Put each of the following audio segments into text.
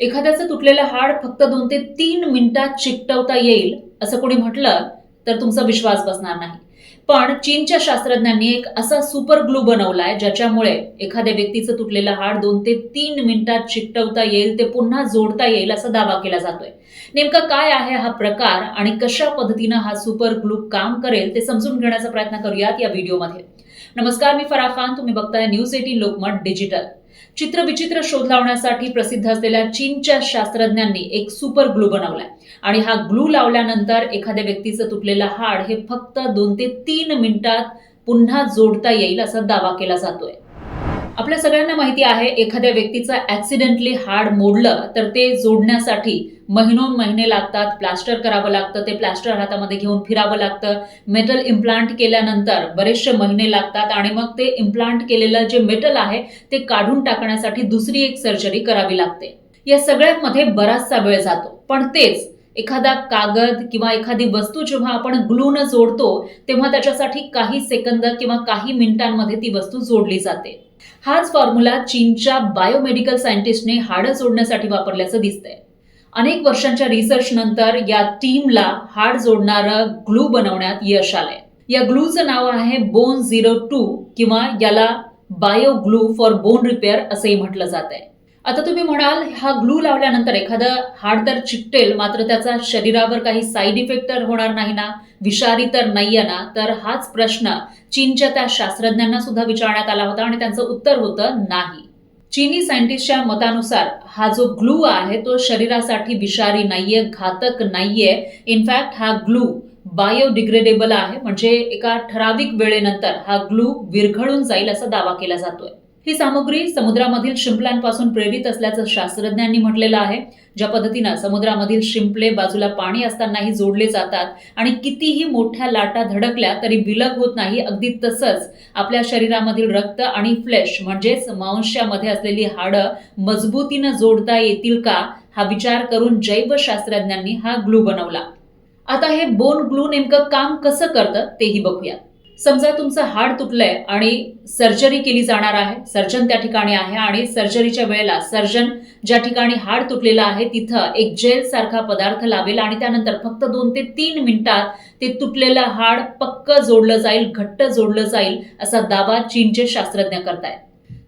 एखाद्याचं तुटलेलं हाड फक्त दोन ते तीन मिनिटात चिकटवता येईल असं कोणी म्हटलं तर तुमचा विश्वास बसणार नाही. पण चीनच्या शास्त्रज्ञांनी एक असा सुपर ग्लू बनवलाय ज्याच्यामुळे एखाद्या व्यक्तीचं तुटलेलं हाड दोन ते तीन मिनिटात चिकटवता येईल ते पुन्हा जोडता येईल असा दावा केला जातोय. नेमका काय आहे हा प्रकार आणि कशा पद्धतीनं हा सुपर ग्लू काम करेल ते समजून घेण्याचा प्रयत्न करूयात या व्हिडिओमध्ये. नमस्कार मी फराह खान तुम्ही बघताय न्यूज एटीन लोकमत डिजिटल. चित्र विचित्र शोध लावण्यासाठी प्रसिद्ध असलेल्या चीनच्या शास्त्रज्ञांनी एक सुपर ग्लू बनवलाय. आणि हा ग्लू लावल्यानंतर एखाद्या व्यक्तीचं तुटलेलं हाड हे फक्त दोन ते तीन मिनिटात पुन्हा जोडता येईल असा दावा केला जातोय. आपल्या सगळ्यांना माहिती आहे एखाद्या व्यक्तीचं ऍक्सिडेंटली हाड मोडलं तर ते जोडण्यासाठी महिनोन महिने लागतात प्लास्टर करावं लागतं ते प्लास्टर हातामध्ये घेऊन फिरावं लागतं. मेटल इम्प्लांट केल्यानंतर बरेचसे महिने लागतात आणि मग ते इम्प्लांट केलेलं जे मेटल आहे ते काढून टाकण्यासाठी दुसरी एक सर्जरी करावी लागते. या सगळ्यांमध्ये बराचसा वेळ जातो. पण तेच एखादा कागद किंवा एखादी वस्तू जेव्हा आपण ग्लून जोडतो तेव्हा त्याच्यासाठी काही सेकंद किंवा काही मिनिटांमध्ये ती वस्तू जोडली जाते. हाच फॉर्म्युला चीनच्या बायोमेडिकल सायंटिस्टने हाडं जोडण्यासाठी वापरल्याचं दिसतंय. अनेक वर्षांच्या रिसर्च नंतर या टीमला हाड जोडणारं ग्लू बनवण्यात यश आलंय. या ग्लूचं नाव आहे बोन झिरो टू किंवा याला bio glue for bone repair असंही म्हटलं जात आहे आता तुम्ही म्हणाल हा ग्लू लावल्यानंतर एखादं हाड तर चिकटेल मात्र त्याचा शरीरावर काही साईड इफेक्ट तर होणार नाही ना? विषारी तर नाहीये ना? तर हाच प्रश्न चीनच्या त्या शास्त्रज्ञांना सुद्धा विचारण्यात आला होता आणि त्यांचं उत्तर होतं नाही. चीनी सायंटिस्टच्या मतानुसार हा जो ग्लू आहे तो शरीरासाठी विषारी नाहीये घातक नाहीये. इनफॅक्ट हा ग्लू बायोडिग्रेडेबल आहे म्हणजे एका ठराविक वेळेनंतर हा ग्लू विरघळून जाईल असा दावा केला जातोय. ही सामग्री समुद्रामधील शिंपल्यांपासून प्रेरित असल्याचं शास्त्रज्ञांनी म्हटलेलं आहे. ज्या पद्धतीनं समुद्रामधील शिंपले बाजूला पाणी असतानाही जोडले जातात आणि कितीही मोठ्या लाटा धडकल्या तरी विलग होत नाही अगदी तसंच आपल्या शरीरामधील रक्त आणि फ्लेश म्हणजेच मांशामध्ये असलेली हाडं मजबूतीनं जोडता येतील का हा विचार करून जैवशास्त्रज्ञांनी हा ग्लू बनवला. आता हे बोन ग्लू नेमकं काम कसं करतं तेही बघूया. समजा तुमचं हाड तुटलंय आणि सर्जरी केली जाणार आहे सर्जन त्या ठिकाणी आहे आणि सर्जरीच्या वेळेला सर्जन ज्या ठिकाणी हाड तुटलेलं आहे तिथं एक जेल सारखा पदार्थ लावेल आणि त्यानंतर फक्त दोन ते तीन मिनिटात ते तुटलेलं हाड पक्क जोडलं जाईल घट्ट जोडलं जाईल असा दावा चीनचे शास्त्रज्ञ करतायत.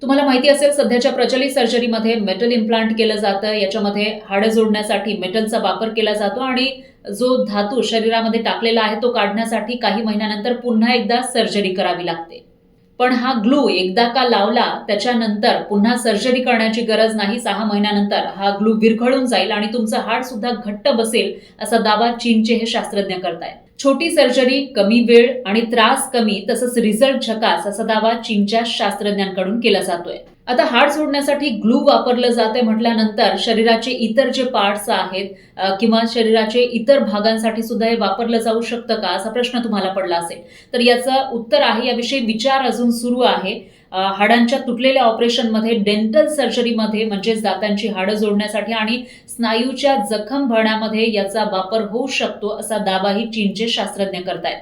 तुम्हाला माहिती असेल सध्याच्या प्रचलित सर्जरीमध्ये मेटल इम्प्लांट केलं जातं याच्यामध्ये हाडं जोडण्यासाठी मेटलचा वापर केला जातो आणि जो धातू शरीरामध्ये टाकलेला आहे तो काढण्यासाठी काही महिन्यानंतर पुन्हा एकदा सर्जरी करावी लागते. पण हा ग्लू एकदा का लावला त्याच्यानंतर पुन्हा सर्जरी करण्याची गरज नाही सहा महिन्यानंतर हा ग्लू विरघळून जाईल आणि तुमचं हाड सुद्धा घट्ट बसेल असा दावा चीनचे हे शास्त्रज्ञ करतायत. छोटी सर्जरी कमी वेळ आणि त्रास कमी तसंच रिझल्ट झकास असा दावा चीनच्या शास्त्रज्ञांकडून केला जातोय. आता हाड सोडण्यासाठी ग्लू वापरलं जाते म्हटल्यानंतर शरीराचे इतर जे पार्ट्स आहेत किंवा शरीराचे इतर भागांसाठी सुद्धा हे वापरलं जाऊ शकतं का? असा प्रश्न तुम्हाला पडला असेल. तर याचं उत्तर आहे याविषयी विचार अजून सुरू आहे. हाडांच्या तुटलेल्या ऑपरेशनमध्ये डेंटल सर्जरीमध्ये म्हणजेच दातांची हाडं जोडण्यासाठी आणि स्नायूच्या जखम भरण्यामध्ये याचा वापर होऊ शकतो असा दावाही चीनचे शास्त्रज्ञ करतायत.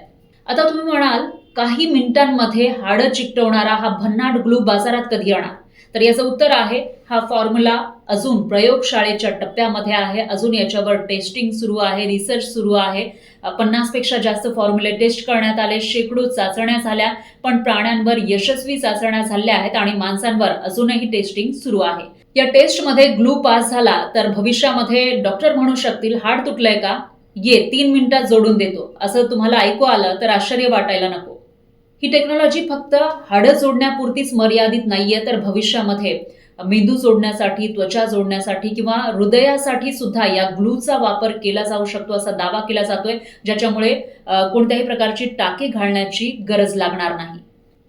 आता तुम्ही म्हणाल काही मिनिटांमध्ये हाडं चिकटवणारा हा भन्नाट ग्लू बाजारात कधी येणार तर याचं उत्तर आहे हा फॉर्म्युला अजून प्रयोगशाळेच्या टप्प्यामध्ये आहे. अजून याच्यावर टेस्टिंग सुरू आहे रिसर्च सुरू आहे. पन्नासपेक्षा जास्त फॉर्म्युले टेस्ट करण्यात आले. शेकडो चाचण्या झाल्या पण प्राण्यांवर यशस्वी चाचण्या झाल्या आहेत आणि माणसांवर अजूनही टेस्टिंग सुरू आहे. या टेस्टमध्ये ग्लू पास झाला तर भविष्यामध्ये डॉक्टर म्हणू शकतील हाड तुटलंय का? ये तीन मिनिटात जोडून देतो. असं तुम्हाला ऐकू आलं तर आश्चर्य वाटायला नको. ही टेक्नॉलॉजी फक्त हाडं जोडण्यापुरतीच मर्यादित नाहीये तर भविष्यामध्ये मेंदू जोडण्यासाठी त्वचा जोडण्यासाठी किंवा हृदयासाठी सुद्धा या ग्लूचा वापर केला जाऊ शकतो असा दावा केला जातोय ज्याच्यामुळे कोणत्याही प्रकारची टाके घालण्याची गरज लागणार नाही.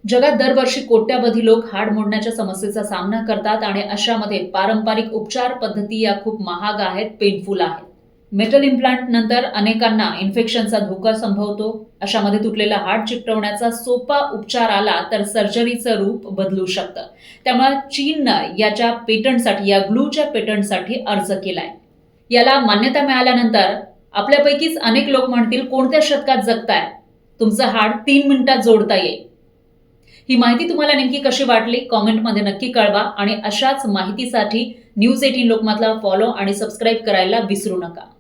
जगात दरवर्षी कोट्यावधी लोक हाड मोडण्याच्या समस्येचा सामना करतात आणि अशामध्ये पारंपरिक उपचार पद्धती या खूप महाग आहेत पेनफुल आहेत. मेटल इम्प्लांट नंतर अनेकांना इन्फेक्शनचा धोका संभवतो. अशामध्ये तुटलेला हाड चिकटवण्याचा सोपा उपचार आला तर सर्जरीचं रूप बदलू शकतं. त्यामुळे चीननं याच्या पेटंटसाठी या ग्लूच्या पेटंटसाठी अर्ज केलाय. याला मान्यता मिळाल्यानंतर आपल्यापैकीच अनेक लोक म्हणतील कोणत्या शतकात जगताय? तुमचं हाड तीन मिनिटात जोडता येईल. ही माहिती तुम्हाला नेमकी कशी वाटली? कॉमेंटमध्ये नक्की कळवा आणि अशाच माहितीसाठी न्यूज एटीन लोकमतला फॉलो आणि सबस्क्राईब करायला विसरू नका.